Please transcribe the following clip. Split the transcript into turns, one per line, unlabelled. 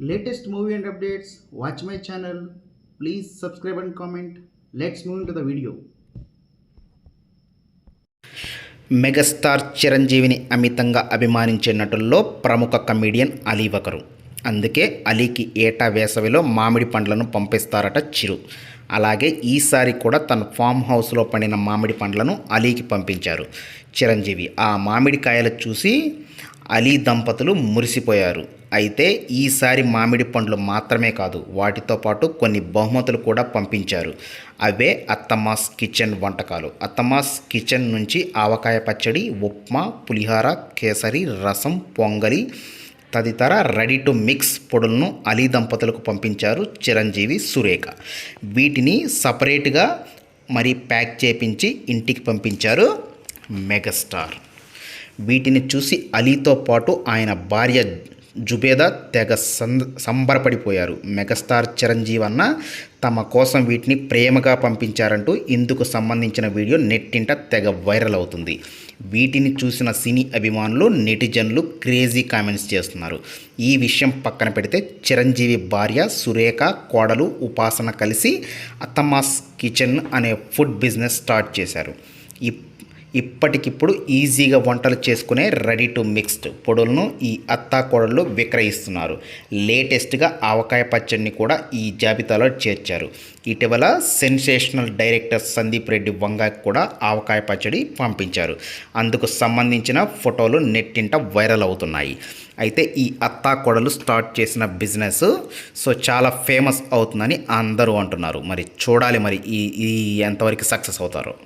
Latest movie and updates watch my channel please subscribe and comment let's move to the video
megastar చిరంజీవిని అమితంగా అభిమానించే నటుల్లో ప్రముఖ comedian Ali ఒకరు అందుకే అలీకి ఏటా వేసవిలో మామిడి పండ్లను పంపిస్తారట చిరు అలాగే ఈసారి కూడా తన ఫామ్ హౌస్లో పండిన మామిడి పండ్లను అలీకి పంపించారు చిరంజీవి ఆ మామిడికాయలు చూసి అలీ దంపతులు మురిసిపోయారు. అయితే ఈసారి మామిడి పండ్లు మాత్రమే కాదు వాటితో పాటు కొన్ని బహుమతులు కూడా పంపించారు. అవే అత్తమాస్ కిచెన్ వంటకాలు. అత్తమాస్ కిచెన్ నుంచి ఆవకాయ పచ్చడి ఉప్మా పులిహార కేసరి రసం పొంగలి తదితర రెడీ టు మిక్స్ పొడులను అలీ దంపతులకు పంపించారు చిరంజీవి సురేఖ. వీటిని సపరేట్గా మరి ప్యాక్ చేపించి ఇంటికి పంపించారు మెగాస్టార్. వీటిని చూసి అలీతో పాటు ఆయన భార్య జుబేదా తెగ సంద సంబరపడిపోయారు. మెగాస్టార్ చిరంజీవి అన్న తమ కోసం వీటిని ప్రేమగా పంపించారంటూ ఇందుకు సంబంధించిన వీడియో నెట్టింట తెగ వైరల్ అవుతుంది. వీటిని చూసిన సినీ అభిమానులు నెటిజన్లు క్రేజీ కామెంట్స్ చేస్తున్నారు. ఈ విషయం పక్కన పెడితే చిరంజీవి భార్య సురేఖ కోడలు ఉపాసన కలిసి అత్తమాస్ కిచెన్ అనే ఫుడ్ బిజినెస్ స్టార్ట్ చేశారు. ఇప్పటికిప్పుడు ఈజీగా వంటలు చేసుకునే రెడీ టు మిక్స్డ్ పొడులను ఈ అత్తా కోడళ్ళు విక్రయిస్తున్నారు. లేటెస్ట్గా ఆవకాయ పచ్చడిని కూడా ఈ జాబితాలో చేర్చారు. ఇటీవల సెన్సేషనల్ డైరెక్టర్ సందీప్ రెడ్డి వంగాకి కూడా ఆవకాయ పచ్చడి పంపించారు. అందుకు సంబంధించిన ఫోటోలు నెట్టింట వైరల్ అవుతున్నాయి. అయితే ఈ అత్తా కోడలు స్టార్ట్ చేసిన బిజినెస్ సో చాలా ఫేమస్ అవుతుందని అందరూ అంటున్నారు. మరి చూడాలి మరి ఈ ఈ ఎంతవరకు సక్సెస్ అవుతారో.